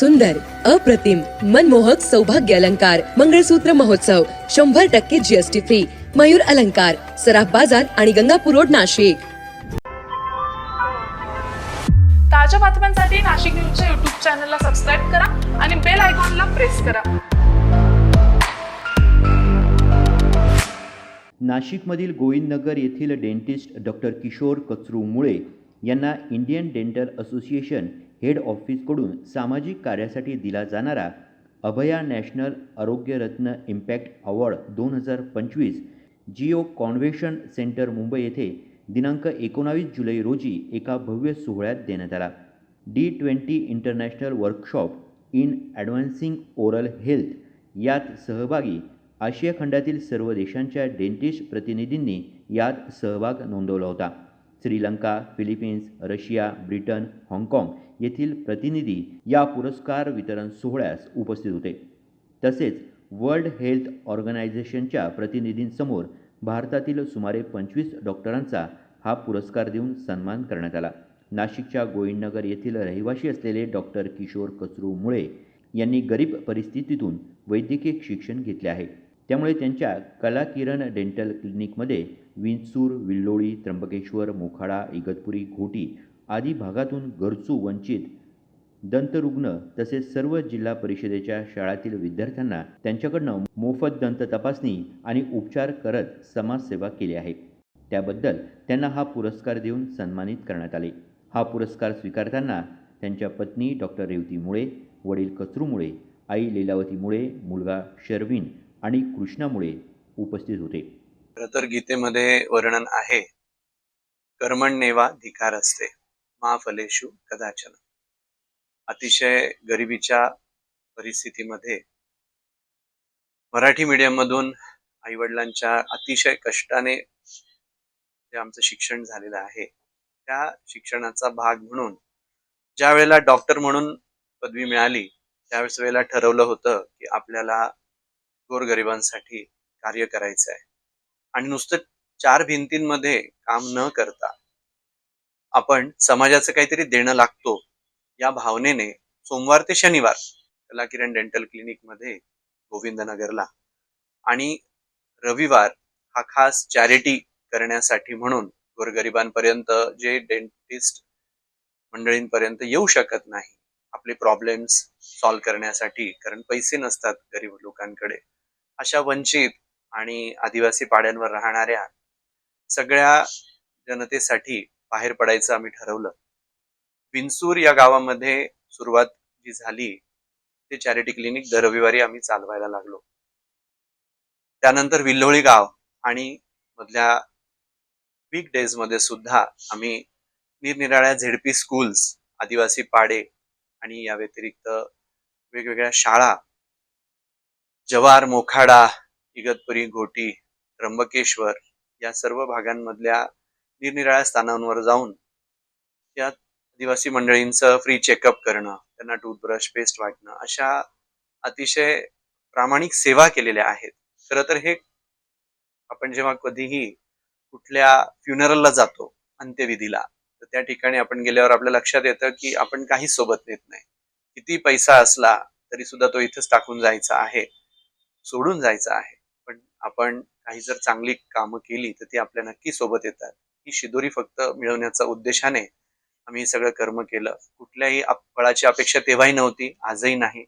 सुंदर अप्रतिम मनमोहक सौभाग्य अलंकार मंगळसूत्र महोत्सव शंभर टक्के जीएसटी फ्री मयूर अलंकार सराफ बाजार आणि गंगापूर रोड नाशिक. ताज्या बातम्यांसाठी नाशिक न्यूजच्या युट्यूब चॅनलला सबस्क्राईब करा आणि बेल आयकॉनला प्रेस करा. नाशिकमधील गोविंदनगर येथील डेंटिस्ट डॉक्टर किशोर कचरू मुळे यांना इंडियन डेंटल असोसिएशन हेड ऑफिसकडून सामाजिक कार्यासाठी दिला जाणारा Abhaya national Arogyaratna impact award दोन हजार पंचवीस जिओ कॉन्व्हेशन सेंटर मुंबई येथे दिनांक एकोणावीस जुलै रोजी एका भव्य सोहळ्यात देण्यात आला. D twenty international workshop in advancing oral health यात सहभागी आशिया खंडातील सर्व देशांच्या डेंटिस्ट प्रतिनिधींनी यात सहभाग नोंदवला होता. श्रीलंका फिलिपिन्स रशिया ब्रिटन हाँगकाँग येथील प्रतिनिधी या पुरस्कार वितरण सोहळ्यास उपस्थित होते. तसेच वर्ल्ड हेल्थ ऑर्गनायझेशनच्या प्रतिनिधींसमोर भारतातील सुमारे पंचवीस डॉक्टरांचा हा पुरस्कार देऊन सन्मान करण्यात आला. नाशिकच्या गोविंदनगर येथील रहिवासी असलेले डॉक्टर किशोर कचरू मुळे यांनी गरीब परिस्थितीतून वैद्यकीय शिक्षण घेतले आहे. त्यामुळे त्यांच्या कलाकिरण डेंटल क्लिनिकमध्ये विंचूर विल्लोळी त्र्यंबकेश्वर मोखाडा इगतपुरी घोटी आदी भागातून गरजू वंचित दंतरुग्ण तसेच सर्व जिल्हा परिषदेच्या शाळातील विद्यार्थ्यांना त्यांच्याकडनं मोफत दंत तपासणी आणि उपचार करत समाजसेवा केली आहे. त्याबद्दल त्यांना हा पुरस्कार देऊन सन्मानित करण्यात आले. हा पुरस्कार स्वीकारताना त्यांच्या पत्नी डॉक्टर रेवती मुळे वडील कचरू मुळे आई लीलावती मुळे मुलगा शर्विन आणि कृष्णामुळे उपस्थित होते. तर गीतेमध्ये वर्णन आहे कर्मण्येवा धिकार असते माफलेशु कदाचन. अतिशय गरिबीच्या परिस्थितीमध्ये मराठी मीडियम मधून आई वडिलांच्या अतिशय कष्टाने जे आमचं शिक्षण झालेलं आहे त्या शिक्षणाचा भाग म्हणून ज्या वेळेला डॉक्टर म्हणून पदवी मिळाली त्यावेळेस वेळेला ठरवलं होतं की आपल्याला गोरगरिबांसाठी कार्य करायचं आहे आणि नुसतं चार भिंतींमध्ये काम न करता आपण समाजाचं काहीतरी देणं लागतो या भावनेने सोमवार ते शनिवार कलाकिरण डेंटल क्लिनिकमध्ये गोविंदनगरला. आणि रविवार हा खास चॅरिटी करण्यासाठी म्हणून गोरगरिबांपर्यंत जे डेंटिस्ट मंडळींपर्यंत येऊ शकत नाही आपले प्रॉब्लेम्स सॉल्व्ह करण्यासाठी कारण पैसे नसतात गरीब लोकांकडे. अशा वंचित आणि आदिवासी पाड्यांवर राहणाऱ्या सगळ्या जनतेसाठी बाहेर पडायचं आम्ही ठरवलं. विंचूर या गावामध्ये सुरुवात जी झाली ते चॅरिटी क्लिनिक दर रविवारी आम्ही चालवायला लागलो. त्यानंतर विल्होळी गाव आणि मधल्या वीक डेजमध्ये सुद्धा आम्ही निरनिराळ्या झेडपी स्कूल्स आदिवासी पाडे आणि या व्यतिरिक्त वेगवेगळ्या शाळा जवार मोखाडा इगतपुरी घोटी त्र्यंबकेश्वर या सर्व भागांमधल्या निरनिराळ्या स्थानांवर जाऊन त्या आदिवासी मंडळींचं फ्री चेकअप करणं त्यांना टूथब्रश पेस्ट वाटणं अशा अतिशय प्रामाणिक सेवा केलेल्या आहेत. खरं तर हे आपण जेव्हा कधीही कुठल्या फ्युनरलला जातो अंत्यविधीला तर त्या ठिकाणी आपण गेल्यावर आपल्या लक्षात येतं की आपण काहीच सोबत नेत नाही. किती पैसा असला तरी सुद्धा तो इथंच टाकून जायचा आहे. सोडून जायचं आहे. पण आपण काही जर चांगली कामं केली तर ती आपल्या नक्की सोबत येतात. ही शिदोरी फक्त मिळवण्याचा उद्देशाने आम्ही सगळं कर्म केलं. कुठल्याही फळाची अपेक्षा तेव्हाही नव्हती आजही नाही.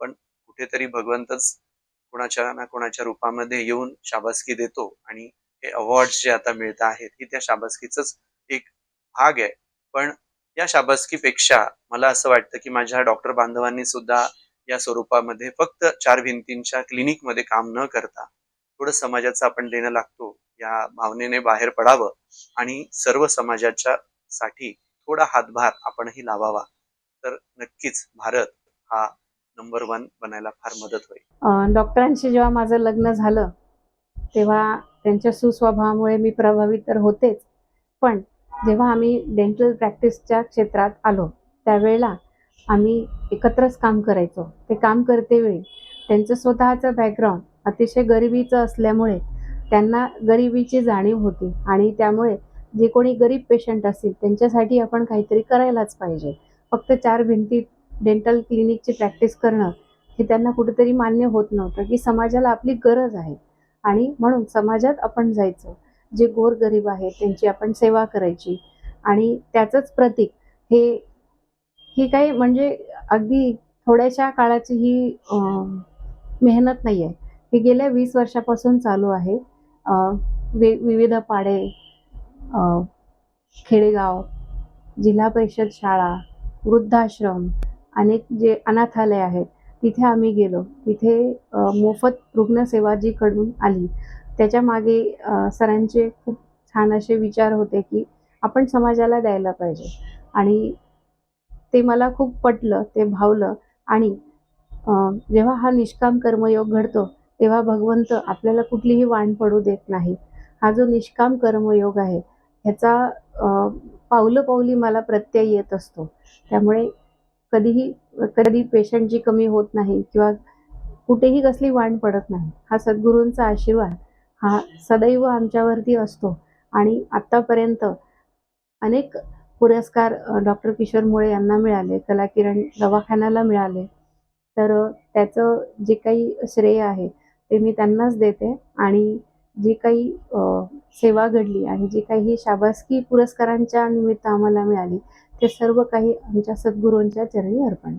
पण कुठेतरी भगवंतच कोणाच्या ना कोणाच्या रूपामध्ये येऊन शाबासकी देतो आणि हे अवॉर्ड जे आता मिळत आहेत ही त्या शाबासकीच एक भाग आहे. पण या शाबासकीपेक्षा मला असं वाटतं की माझ्या डॉक्टर बांधवांनी सुद्धा या स्वरूपामध्ये फक्त चार भिंतींच्या क्लिनिकमध्ये काम न करता थोडं समाजाचं आपण देणं लागतो या भावनेने बाहेर पडावं आणि सर्व समाजाच्या साठी थोडा हातभार आपणही लावावा. तर नक्कीच भारत हा नंबर वन बनायला फार मदत होईल. डॉक्टरांशी जेव्हा माझं लग्न झालं तेव्हा त्यांच्या सुस्वभावामुळे मी प्रभावित तर होतेच पण जेव्हा आम्ही डेंटल प्रॅक्टिसच्या क्षेत्रात आलो त्यावेळेला आम्ही एकत्रच काम करायचो. ते काम करतेवेळी त्यांचं स्वतःचं बॅकग्राऊंड अतिशय गरिबीचं असल्यामुळे त्यांना गरिबीची जाणीव होती आणि त्यामुळे जे कोणी गरीब पेशंट असतील त्यांच्यासाठी आपण काहीतरी करायलाच पाहिजे. फक्त चार भिंतीत डेंटल क्लिनिकची प्रॅक्टिस करणं हे त्यांना कुठेतरी मान्य होत नव्हतं की समाजाला आपली गरज आहे. आणि म्हणून समाजात आपण जायचं. जे गोरगरीब आहेत त्यांची आपण सेवा करायची आणि त्याचंच प्रतीक हे ही काही म्हणजे अगदी थोड्याशा काळाची ही मेहनत नाही आहे हे गेल्या वीस वर्षापासून चालू आहे. वे विविध पाडे खेडेगाव जिल्हा परिषद शाळा वृद्धाश्रम अनेक जे अनाथालय आहेत तिथे आम्ही गेलो. तिथे मोफत रुग्णसेवा जी कडून आली त्याच्यामागे सरांचे खूप छान असे विचार होते की आपण समाजाला द्यायला पाहिजे. आणि ते मला खूप पटलं ते भावलं. आणि जेव्हा हा निष्काम कर्मयोग घडतो तेव्हा भगवंत आपल्याला कुठलीही वाण पडू देत नाही. हा जो निष्काम कर्मयोग आहे ह्याचा पावलं पावली मला प्रत्यय येत असतो. त्यामुळे कधीही कधी पेशंटची कमी होत नाही किंवा कुठेही कसली वाण पडत नाही. हा सद्गुरूंचा आशीर्वाद हा सदैव आमच्यावरती असतो. आणि आत्तापर्यंत अनेक पुरस्कार डॉक्टर किशोर मुळे यांना मिळाले कलाकिरण दवाखान्याला मिळाले. तर त्याचं जे काही श्रेय आहे ते मी त्यांनाच देते आणि जी काही सेवा घडली आणि जी काही शाबासकी पुरस्कारांच्या निमित्त आम्हाला मिळाली ते सर्व काही आमच्या सद्गुरूंच्या चरणी अर्पण.